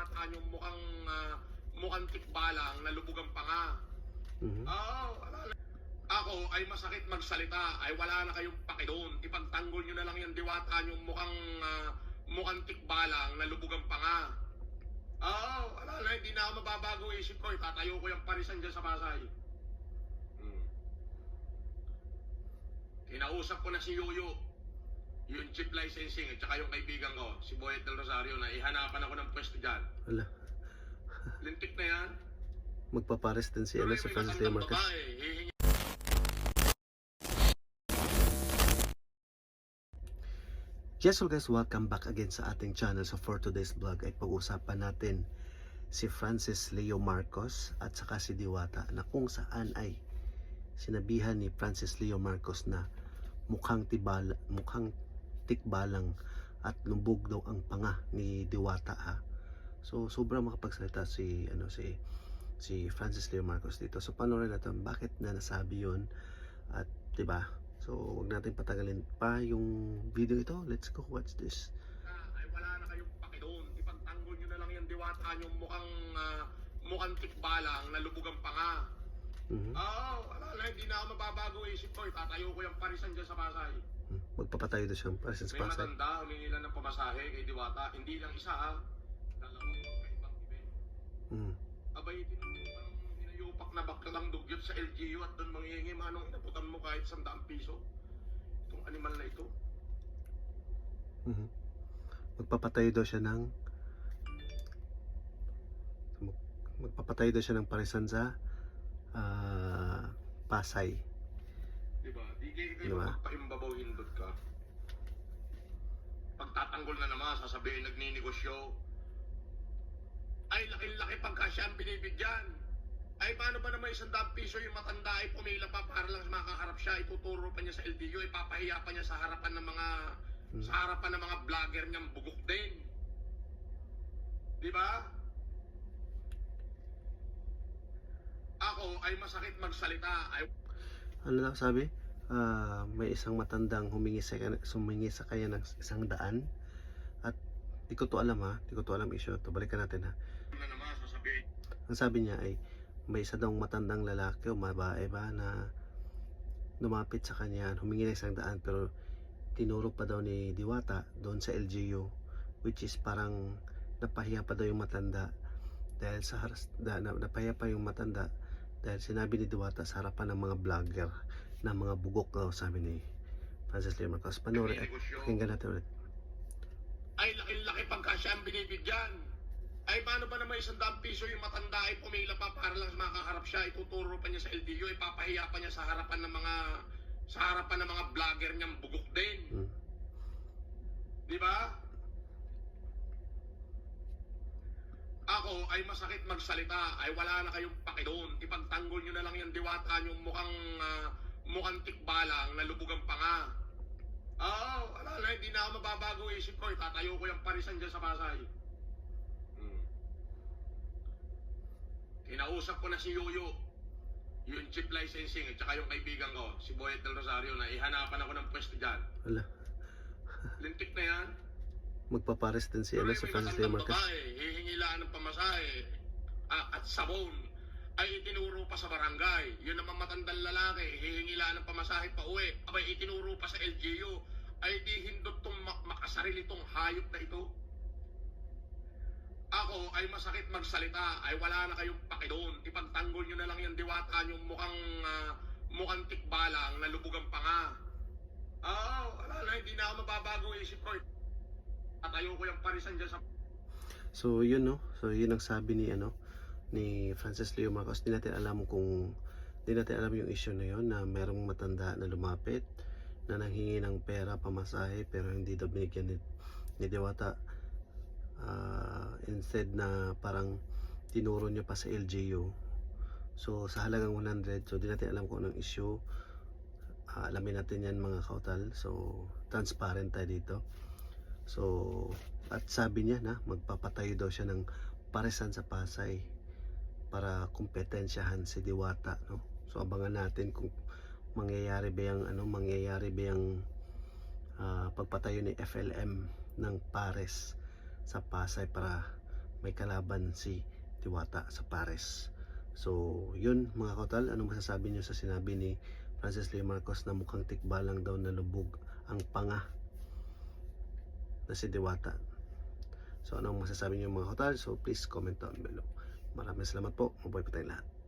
diwata yung mukhang ah, mukhang tikbalang na lubugan pa nga. Mhm. Oo, wala na. Ako ay masakit magsalita, ay wala na kayong paki doon. Ipagtanggol nyo na lang yung diwata yung mukhang ah, mukhang tikbalang na lubugan pa nga. Oo, wala na, hindi na ako mababago isip ko. Tatayo ko yung parisan dyan sa Pasay. Hmm. Kinausap ko na si Yuyo, yung chip licensing at saka yung kaibigan ko, si Boyet del Rosario, na ihanapan ako ng pwesto dyan. Wala. Lintik na yan. Magpapares din si, Tuloy, may Francis Leo Marquez. Yes, so guys, welcome back again sa ating channel. So for today's vlog ay pag-usapan natin si Francis Leo Marcos at saka si Diwata na kung saan ay sinabihan ni Francis Leo Marcos na mukhang tibal mukhang tikbalang at lumbog daw ang panga ni Diwata ha. So sobrang makapagsalita si ano si si Francis Leo Marcos dito. So panoorin natin bakit na nasabi 'yon at 'di ba? So wag natin patagalin pa yung video ito. Let's go watch this. na, ay wala na kayong paki doon. Ipagtanggol nyo na lang yung diwata yung mukhang ah, mukhang tikbalang na lubugan pa nga. Mhm. Oo, wala na, hindi na ako mababago isip ko. Tatayo ko yung parisan dyan sa Pasay. Hmm. Magpapatayo daw siya para sa May Pasay. matanda, humingi lang ng pamasahe kay diwata. Hindi lang isa ha. Dalawang magkaibang event. Mhm. Abay, tinutupan ng hinayupak na baklang dugyot sa LGU at doon manghihingi. Manong inaputan mo kahit sandaang piso. Itong animal na ito. Mhm. Magpapatayo daw siya ng mag- magpapatayo daw siya ng parisan sa ah, Pasay. Diba? Di kayo Diba? magpaimbabaw hindot ka. Pagtatanggol na naman, sasabihin nagninegosyo. Ay, laki-laki pagka siya ang binibigyan. Ay, paano ba naman isang daang piso yung matanda ay pumila pa para lang makaharap siya, ituturo pa niya sa LDO, ipapahiya pa niya sa harapan ng mga Hmm. sa harapan ng mga vlogger niyang bugok din. Di ba? Ako ay masakit magsalita. Ay Ano daw sabi? Ah, may isang matandang humingi sa sumingi sa kanya ng isang daan at di ko to alam ha, di ko to alam issue to balikan natin ha. sasabihin. Ang sabi niya ay may isa daw matandang lalaki o babae ba na lumapit sa kanya, humingi ng isang daan pero tinuro pa daw ni Diwata doon sa LGU which is parang napahiya pa daw yung matanda dahil sa haras, da, napahiya pa yung matanda dahil sinabi ni Diwata sa harapan ng mga vlogger na mga bugok daw sabi ni Francis Leo Marcos. Panoorin, eh, Nagninegosyo. pakinggan natin ulit. Ay, laki-laki pagka siya ang binibigyan. Ay, paano ba naman isang daang piso yung matanda ay pumila pa para lang makaharap siya, ituturo pa niya sa LDO, ipapahiya pa niya sa harapan ng mga sa harapan ng mga vlogger niyang bugok din. Hmm. Di ba? Ako ay masakit magsalita, ay wala na kayong paki doon. Ipagtanggol nyo na lang yung diwata yung mukhang ah, mukhang tikbalang na lubugan pa nga. Oo, wala na, hindi na ako mababago isip ko. Tatayo ko yung parisan dyan sa Pasay. Hmm. Kinausap ko na si Yuyo, yung chip licensing at saka yung kaibigan ko, si Boyet del Rosario, na ihanapan ako ng pwesto dyan. Wala. Lintik na yan. Magpapares din si, si may Francis matandang Marquez. babae, hihingi lang ng pamasahe ah, at sabon ay itinuro pa sa barangay. Yun naman matandang lalaki, hihingi lang ng pamasahe pa uwi. Abay, itinuro pa sa LGU. Ay di hindot tong mak- makasarili tong hayop na ito. Ako ay masakit magsalita, ay wala na kayong paki doon. Ipagtanggol nyo na lang yung diwata yung mukhang, ah, mukhang tikbalang na lubugan pa nga. Oo, wala na, hindi na ako mababago isip ko. Tatayo ko yung parisan dyan sa So yun no, so yun ang sabi ni ano ni Francis Leo Marcos. Di natin alam kung di natin alam yung issue na yun na merong matanda na lumapit na nanghingi ng pera pamasahe pero hindi daw binigyan ni, ni Dewata. Ah, instead na parang tinuro niya pa sa LGU. So sa halagang 100, so di natin alam kung anong issue. Ah, alamin natin yan mga kautal. So transparent tayo dito. So, at sabi niya na magpapatayo daw siya ng paresan sa Pasay para kompetensyahan si Diwata, no? So abangan natin kung mangyayari ba yung ano, mangyayari ba yung ah, pagpatayo ni FLM ng pares sa Pasay para may kalaban si Diwata sa Pares. So, yun mga kautal, anong masasabi niyo sa sinabi ni Francis Leo Marcos na mukhang tikbalang daw na lubog ang panga na si Diwata. So, anong masasabi niyo mga kautal? So, please comment down below. Maraming salamat po. Mabuhay po tayong lahat.